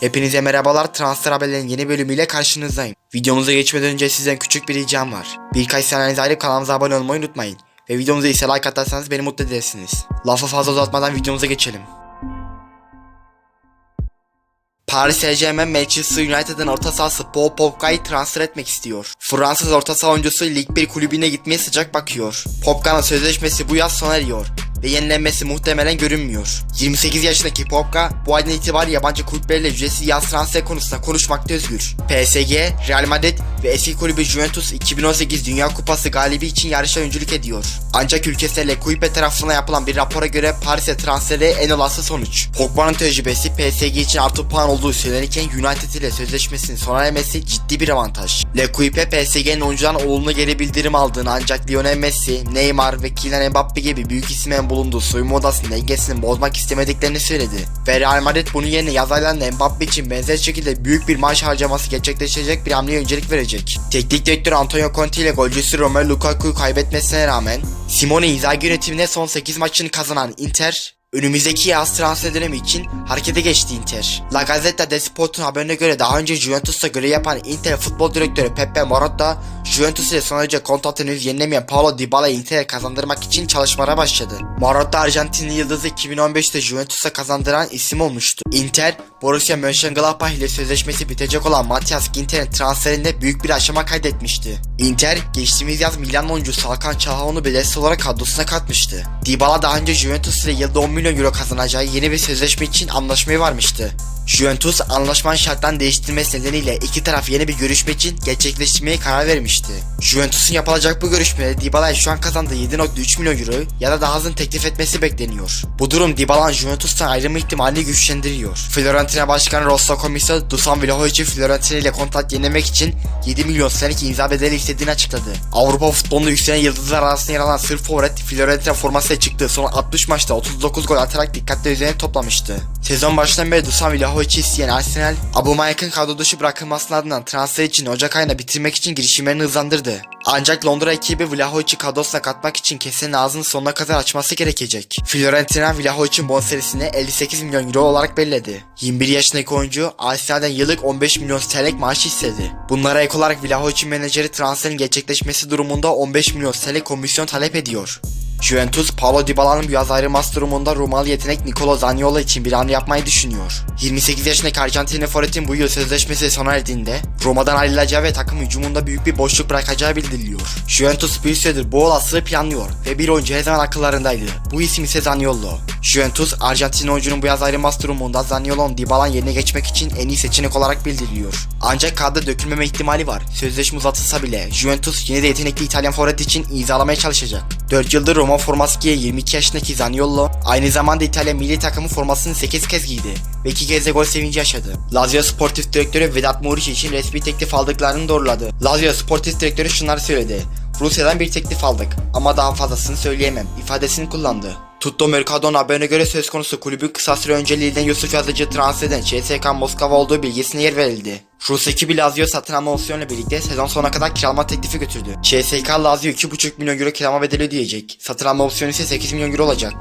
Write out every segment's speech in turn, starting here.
Hepinize merhabalar transfer haberlerinin yeni bölümüyle karşınızdayım. Videomuza geçmeden önce sizden küçük bir ricam var. Birkaç saniyenizi ayırıp kanalımıza abone olmayı unutmayın. Ve videomuza ise like atarsanız beni mutlu edersiniz. Lafı fazla uzatmadan videomuza geçelim. Paris Saint-Germain Manchester United'ın orta sahası Paul Pogba'yı transfer etmek istiyor. Fransız orta saha oyuncusu Lig 1 kulübüne gitmeye sıcak bakıyor. Pogba'nın sözleşmesi bu yaz sona eriyor ve yenilenmesi muhtemelen görünmüyor. 28 yaşındaki Pogba bu aydan itibaren yabancı kulüplerle ücretsiz yaz transfer konusunda konuşmakta özgür. PSG, Real Madrid ve eski kulübü Juventus 2018 Dünya Kupası galibi için yarışa öncülük ediyor. Ancak ülkesel Le Coupe tarafından yapılan bir rapora göre Paris'e transferi en olası sonuç. Pogba'nın tecrübesi PSG için artı puan olduğu söylenirken United ile sözleşmesinin sona ermesi ciddi bir avantaj. Le Coupe PSG'nin oyuncudan olumlu geri bildirim aldığını ancak Lionel Messi, Neymar ve Kylian Mbappe gibi büyük bulunduğu soyunma odasının dengesini bozmak istemediklerini söyledi. Ve Real Madrid bunun yerine yaz aylarında Mbappe için benzer şekilde büyük bir maaş harcaması gerçekleşecek bir hamleye öncelik verecek. Teknik direktör Antonio Conte ile golcüsü Romelu Lukaku'yu kaybetmesine rağmen Simone Inzaghi yönetimine son 8 maçını kazanan Inter Önümüzdeki yaz transfer dönemi için harekete geçti Inter. La Gazzetta dello Sport'un haberine göre daha önce Juventus'ta görev yapan Inter futbol direktörü Pepe Marotta, Juventus ile son derece kontratını yenilemeyen Paulo Dybala'yı Inter'e kazandırmak için çalışmalara başladı. Marotta Arjantinli yıldızı 2015'te Juventus'a kazandıran isim olmuştu. Inter, Borussia Mönchengladbach ile sözleşmesi bitecek olan Matias Ginter'in transferinde büyük bir aşama kaydetmişti. Inter, geçtiğimiz yaz Milan oyuncusu Hakan Çalhanoğlu'nu bedelsiz olarak kadrosuna katmıştı. Dybala daha önce Juventus ile yılda 10 milyon euro kazanacağı yeni bir sözleşme için anlaşmaya varmıştı. Juventus anlaşmanın şartlarını değiştirmesi nedeniyle iki taraf yeni bir görüşme için gerçekleştirmeye karar vermişti. Juventus'un yapılacak bu görüşmede Dybala'ya şu an kazandığı 7.3 milyon euro ya da daha azını teklif etmesi bekleniyor. Bu durum Dybala'nın Juventus'tan ayrılma ihtimalini güçlendiriyor. Fiorentina Başkanı Rosso Comiso, Dusan Vlahovic'i Fiorentina ile kontrat yenilemek için 7 milyon sterlin imza bedeli istediğini açıkladı. Avrupa futbolunda yükselen yıldızlar arasında yer alan Sırp forvet Fiorentina formasıyla çıktığı son 60 maçta 39 gol atarak dikkatli üzerine toplamıştı. Sezon başından beri Dusan Vlahovic'i isteyen Arsenal, Aubameyang'ın kadro dışı bırakılmasının ardından transfer için Ocak ayında bitirmek için girişimlerini hızlandırdı. Ancak Londra ekibi Vlahovic'i kadrosuna katmak için kesenin ağzını sonuna kadar açması gerekecek. Fiorentina Vlahovic'in bonservisini 58 milyon euro olarak belirledi. 21 yaşındaki oyuncu Arsenal'den yıllık 15 milyon sterlin maaş istedi. Bunlara ek olarak Vlahovic'in menajeri transferin gerçekleşmesi durumunda 15 milyon sterlin komisyon talep ediyor. Juventus, Paulo Dybala'nın bu yaz ayrılması durumunda Romalı yetenek Nicolo Zaniolo için bir hamle yapmayı düşünüyor. 28 yaşındaki Arjantinli forvetin bu yıl sözleşmesi sona erdiğinde Roma'dan ayrılacağı ve takım hücumunda büyük bir boşluk bırakacağı bildiriliyor. Juventus bir süredir bu olasılığı planlıyor ve bir oyuncu her zaman akıllarındaydı. Bu isim ise Zaniolo. Juventus, Arjantin oyuncunun bu yaz ayrılması durumunda Zaniolo'nun Dybala'nın yerine geçmek için en iyi seçenek olarak bildiriliyor. Ancak kadro dökülmeme ihtimali var. Sözleşme uzatılsa bile Juventus yine de yetenekli İtalyan forvet için imzalamaya çalışacak. 4 yıldır Roma forması giyen 22 yaşındaki Zaniolo aynı zamanda İtalya milli takımı formasını 8 kez giydi ve 2 kez de gol sevinci yaşadı. Lazio Sportif Direktörü Vedat Muric için resmi teklif aldıklarını doğruladı. Lazio Sportif Direktörü şunları söyledi. Rusya'dan bir teklif aldık ama daha fazlasını söyleyemem ifadesini kullandı. Tutto Mercado'nun haberine göre söz konusu kulübün kısa süre önce Lille'den Yusuf Yazıcı transfer eden CSK Moskova olduğu bilgisine yer verildi. Rus ekibi Lazio satın alma opsiyonuyla birlikte sezon sonuna kadar kiralama teklifi götürdü. CSK Lazio 2,5 milyon euro kiralama bedeli ödeyecek. Satın alma opsiyonu ise 8 milyon euro olacak.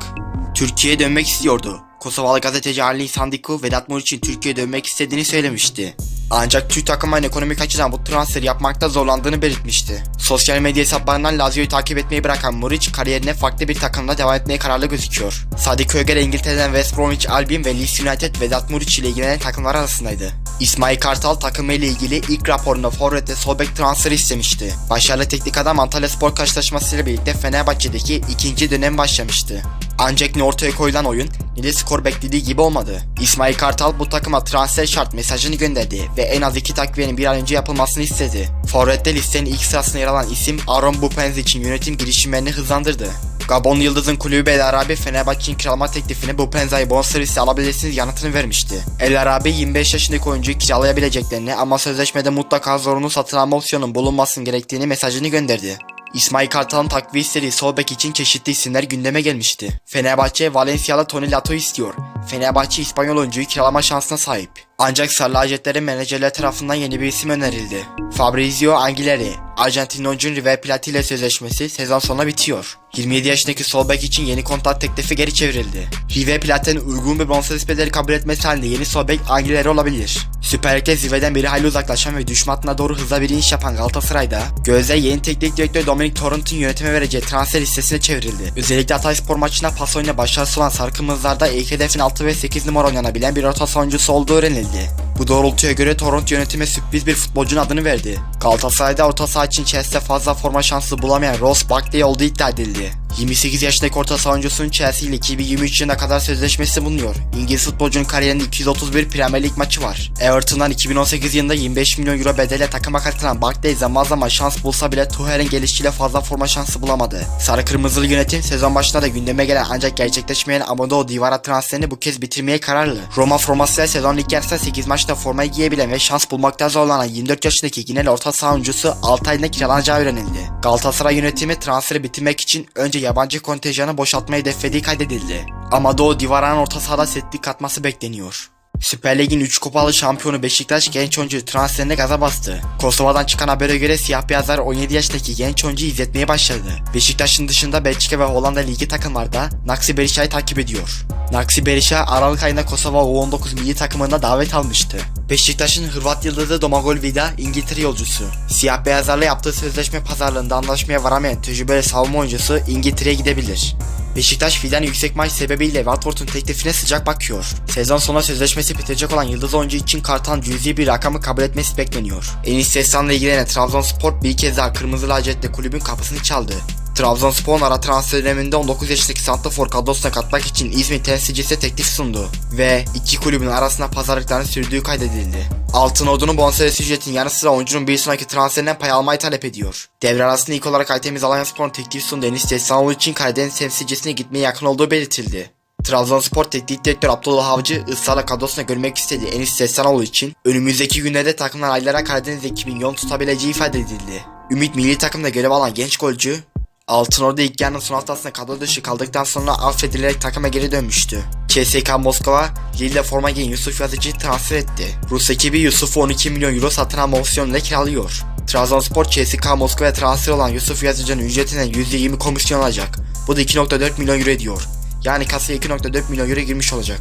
Türkiye'ye dönmek istiyordu. Kosovalı gazeteci Ali Sandiku Vedat Muriç'in Türkiye'ye dönmek istediğini söylemişti. Ancak Türk takımının ekonomik açıdan bu transferi yapmakta zorlandığını belirtmişti. Sosyal medya hesaplarından Lazio'yu takip etmeyi bırakan Muriç kariyerine farklı bir takımda devam etmeye kararlı gözüküyor. Sadik Öger İngiltere'den West Bromwich Albion ve Leeds United Vedat Muriç ile ilgilenen takımlar arasındaydı. İsmail Kartal takımı ile ilgili ilk raporunda forvette sol bek transferi istemişti. Başarılı teknik adam Antalya Spor karşılaşmasıyla birlikte Fenerbahçe'deki ikinci dönem başlamıştı. Ancak ne ortaya koyulan oyun ne de skor beklediği gibi olmadı. İsmail Kartal bu takıma transfer şart mesajını gönderdi ve en az iki takviyenin bir an önce yapılmasını istedi. Forvet'te listenin ilk sırasında yer alan isim Aaron Bupenz için yönetim girişimlerini hızlandırdı. Gabonlu Yıldız'ın kulübü El Arabi Fenerbahçe'nin kiralama teklifini bu Penza'yı bonservisi alabilirsiniz yanıtını vermişti. El Arabi 25 yaşındaki oyuncuyu kiralayabileceklerini ama sözleşmede mutlaka zorunlu satın alma opsiyonun bulunmasın gerektiğini mesajını gönderdi. İsmail Kartal'ın takviye istediği sol bek için çeşitli isimler gündeme gelmişti. Fenerbahçe Valencia'da Tony Lato istiyor. Fenerbahçe İspanyol oyuncuyu kiralama şansına sahip. Ancak Sarı menajerler tarafından yeni bir isim önerildi. Fabrizio Angileri. Arjantin oyuncunun River Plate ile sözleşmesi sezon sonuna bitiyor. 27 yaşındaki sol bek için yeni kontrat teklifi geri çevrildi. River Plate'nin uygun bir bonservis bedeli kabul etmesi halinde yeni sol bek Aguilera olabilir. Süper Lig'de zirveden beri hayli uzaklaşan ve düşme hattına doğru hızla bir iniş yapan Galatasaray'da gözler yeni teknik direktör Dominic Torrent'ın yönetime vereceği transfer listesine çevrildi. Özellikle Hatay Spor maçında pas oyuna başarısı olan Sarı Kırmızılar'da ilk hedefin 6 ve 8 numara oynanabilen bir orta savunucusu olduğu öğrenildi. Bu doğrultuya göre Torrent yönetime sürpriz bir futbolcunun adını verdi. Galatasaray'da orta saha için Chelsea'de fazla forma şansı bulamayan Ross Barkley olduğu iddia edildi. 28 yaşındaki orta savunucusunun Chelsea ile 2023 yılına kadar sözleşmesi bulunuyor. İngiliz futbolcunun kariyerinde 231 Premier Lig maçı var. Everton'dan 2018 yılında 25 milyon euro bedelle takıma katılan Barkley zaman zaman şans bulsa bile Tuchel'in gelişiyle fazla forma şansı bulamadı. Sarı Kırmızılı yönetim sezon başında da gündeme gelen ancak gerçekleşmeyen Amadou Divara transferini bu kez bitirmeye kararlı. Roma formasıyla sezon lig yarısında 8 maçta formayı giyebilen ve şans bulmakta zorlanan 24 yaşındaki Ginel orta saha oyuncusu 6 ayında kiralanacağı öğrenildi. Galatasaray yönetimi transferi bitirmek için önce yabancı kontenjanı boşaltmayı hedeflediği kaydedildi. Amadou Divara'nın orta sahada setlik katması bekleniyor. Süper Lig'in 3 kupalı şampiyonu Beşiktaş genç oyuncu transferine gaza bastı. Kosova'dan çıkan habere göre siyah beyazlar 17 yaşındaki genç oyuncuyu izletmeye başladı. Beşiktaş'ın dışında Belçika ve Hollanda ligi takımlarda Naksi Berisha'yı takip ediyor. Naksi Berisha Aralık ayında Kosova U19 milli takımında davet almıştı. Beşiktaş'ın Hırvat yıldızı Domagoj Vida İngiltere yolcusu. Siyah beyazlarla yaptığı sözleşme pazarlığında anlaşmaya varamayan tecrübeli savunma oyuncusu İngiltere'ye gidebilir. Beşiktaş filan yüksek maaş sebebiyle Watford'un teklifine sıcak bakıyor. Sezon sonu sözleşmesi bitecek olan yıldız oyuncu için kartan cüzi bir rakamı kabul etmesi bekleniyor. Enis Sestan'la ilgilenen Trabzonspor bir kez daha Kırmızı Lacivert'le kulübün kapısını çaldı. Trabzonspor'un ara transfer döneminde 19 yaşındaki Santrafor kadrosuna katmak için İzmir temsilcisi teklif sundu ve iki kulübün arasında pazarlıkların sürdüğü kaydedildi. Altın Ordu'nun bonservis ücretinin yanı sıra oyuncunun bir sonraki transferinden pay almayı talep ediyor. Devre arasında ilk olarak Aytemiz Alanyaspor'un teklif sunduğu Enis Destanoğlu için Karadeniz temsilcisine gitmeye yakın olduğu belirtildi. Trabzonspor Teknik Direktör Abdullah Avcı ısrarla kadrosuna görmek istediği Enis Sestanoğlu için önümüzdeki günlerde takımdan aylara Karadeniz ekibinin yol tutabileceği ifade edildi. Ümit milli takımda görev alan genç golcü Altınordu ilk yarının son haftasında kadro dışı kaldıktan sonra affedilerek takıma geri dönmüştü. CSKA Moskova, Lille forma giyen Yusuf Yazıcı'yı transfer etti. Rus ekibi Yusuf'u 12 milyon euro satın alma opsiyonuyla kiralıyor. Trabzonspor CSKA Moskova'ya transfer olan Yusuf Yazıcı'nın ücretinden %20 komisyon alacak. Bu da 2.4 milyon euro ediyor. Yani kasaya 2.4 milyon euro girmiş olacak.